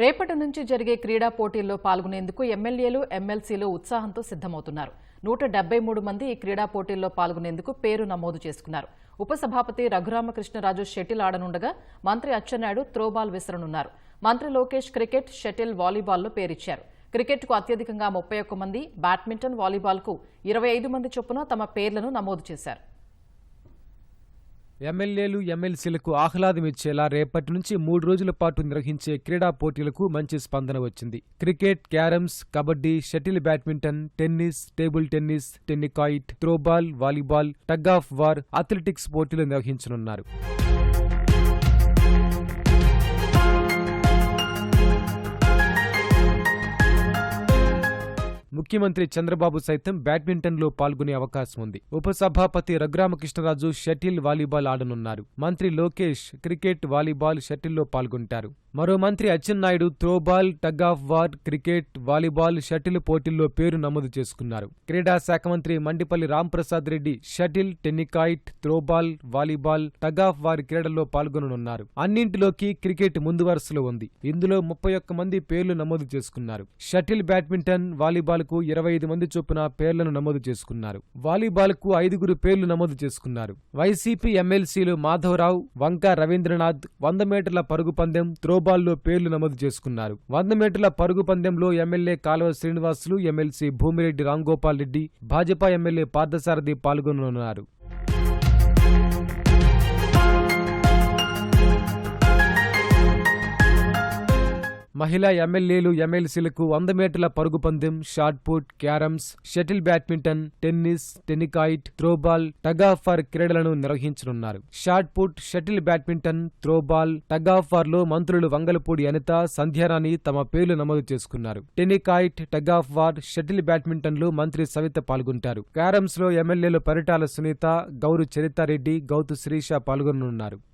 రేపటి నుంచి జరిగే క్రీడా పోటీల్లో పాల్గొనేందుకు ఎమ్మెల్యేలు ఎమ్మెల్సీలు ఉత్సాహంతో సిద్దమవుతున్నారు నూట డెబ్బై మూడు మంది ఈ క్రీడా పోటీల్లో పాల్గొనేందుకు పేరు నమోదు చేసుకున్నారు. ఉపసభాపతి రఘురామకృష్ణరాజు షటిల్ ఆడనుండగా మంత్రి అచ్చెన్నాయుడు త్రోబాల్ విసరనున్నారు. మంత్రి లోకేష్ క్రికెట్ షటిల్ వాలీబాల్లో పేరిచ్చారు. క్రికెట్కు అత్యధికంగా ముప్పై ఒక్క మంది బ్యాడ్మింటన్ వాలీబాల్కు ఇరవై ఐదు మంది చొప్పున తమ పేర్లను నమోదు చేశారు. ఎమ్మెల్యేలు ఎమ్మెల్సీలకు ఆహ్లాదం ఇచ్చేలా రేపటి నుంచి మూడు రోజుల పాటు నిర్వహించే క్రీడా పోటీలకు మంచి స్పందన వచ్చింది. Cricket carroms kabaddi shuttle badminton tennis table tennis tenniquoit throwball volleyball tug of war athletics పోటీలు నిర్వహించనున్నారు. ముఖ్యమంత్రి చంద్రబాబు సైతం బ్యాడ్మింటన్లో పాల్గొనే అవకాశం ఉంది ఉపసభాపతి రఘురామకృష్ణరాజు షటిల్ వాలీబాల్ ఆడనున్నారు. మంత్రి లోకేష్ క్రికెట్ వాలీబాల్ షటిల్లో పాల్గొంటారు. మరో మంత్రి Atchannaidu throwball tug of war cricket volleyball shuttle పోటీల్లో పేరు నమోదు చేసుకున్నారు. క్రీడా శాఖ మంత్రి Mandipalli Ramprasad Reddy shuttle tennikoit throwball volleyball tug of war క్రీడల్లో పాల్గొననున్నారు. అన్నింటిలోకి క్రికెట్ ముందు వరుసలో ఉంది. ఇందులో ముప్పై ఒక్క మంది పేర్లు నమోదు చేసుకున్నారు. షటిల్ బ్యాడ్మింటన్ వాలీబాల్కు ఇరవై ఐదు మంది చొప్పున పేర్లను నమోదు చేసుకున్నారు. వాలీబాల్కు ఐదుగురు పేర్లు నమోదు చేసుకున్నారు. వైసీపీ ఎమ్మెల్సీలు మాధవరావు వంక రవీంద్రనాథ్ వంద మీటర్ల పరుగు పందెం త్రోబాల్లో పేర్లు నమోదు చేసుకున్నారు. వంద మీటర్ల పరుగు పందెంలో MLA Kalava Srinivasulu MLC Bhumireddy Ramgopal Reddy Bhajapa MLA Parthasarathy పాల్గొననున్నారు. మహిళా ఎమ్మెల్యేలు ఎమ్మెల్సీలకు వంద మీటర్ల పరుగు పందెం shot put carroms shuttle badminton tennis tennikoit throwball tug క్రీడలను నిర్వహించనున్నారు. Shot put shuttle badminton throwball టగ్లో మంత్రులు వంగలపూడి అనిత సంధ్యారాణి తమ పేర్లు నమోదు చేసుకున్నారు. టెనికాయిట్ టగాఫార్ షటిల్ బ్యాడ్మింటన్లో మంత్రి సవిత పాల్గొంటారు. క్యారమ్స్లో ఎమ్మెల్యేలు పరిటాల సునీత గౌరు చరితారెడ్డి గౌతు శిరీష పాల్గొననున్నారు.